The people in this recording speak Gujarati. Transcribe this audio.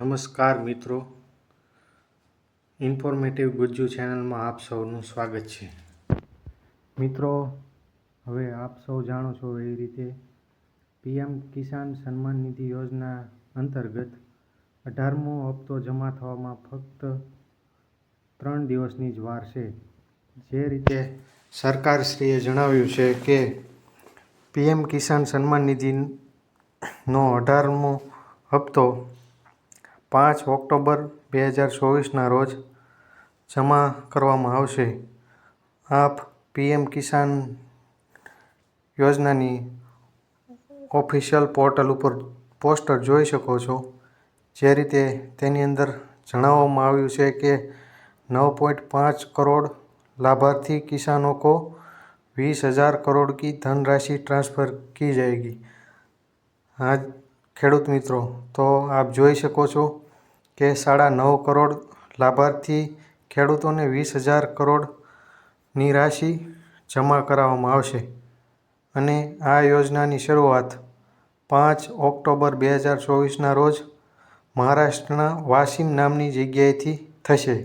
નમસ્કાર મિત્રો. ઇન્ફોર્મેટિવ ગુજ્જુ ચેનલમાં આપ સૌનું સ્વાગત છે. મિત્રો, હવે આપ સૌ જાણો છો એ રીતે પીએમ કિસાન સન્માન નિધિ યોજના અંતર્ગત અઢારમો હપ્તો જમા થવામાં ફક્ત ત્રણ દિવસની જ વાર છે. જે રીતે સરકારશ્રીએ જણાવ્યું છે કે પીએમ કિસાન સન્માન નિધિનો અઢારમો હપ્તો પાંચ ઓક્ટોબર બે હજાર ચોવીસના રોજ જમા કરવામાં આવશે આપ પીએમ કિસાન યોજનાની ઓફિશિયલ પોર્ટલ ઉપર પોસ્ટર જોઈ શકો છો જે રીતે તેની અંદર જણાવવામાં આવ્યું છે કે નવ પોઈન્ટ પાંચ કરોડ लाभार्थी किसानों को बीस हज़ार करोड़ की धनराशि ट्रांसफ़र की जाएगी હા ખેડૂત મિત્રો, તો આપ જોઈ શકો છો કે સાડા નવ કરોડ લાભાર્થી ખેડૂતોને વીસ હજાર કરોડની રાશિ જમા કરાવવામાં આવશે. અને આ યોજનાની શરૂઆત પાંચ ઓક્ટોબર બે હજાર ચોવીસના રોજ મહારાષ્ટ્રના વાસીમ નામની જગ્યાએથી થશે.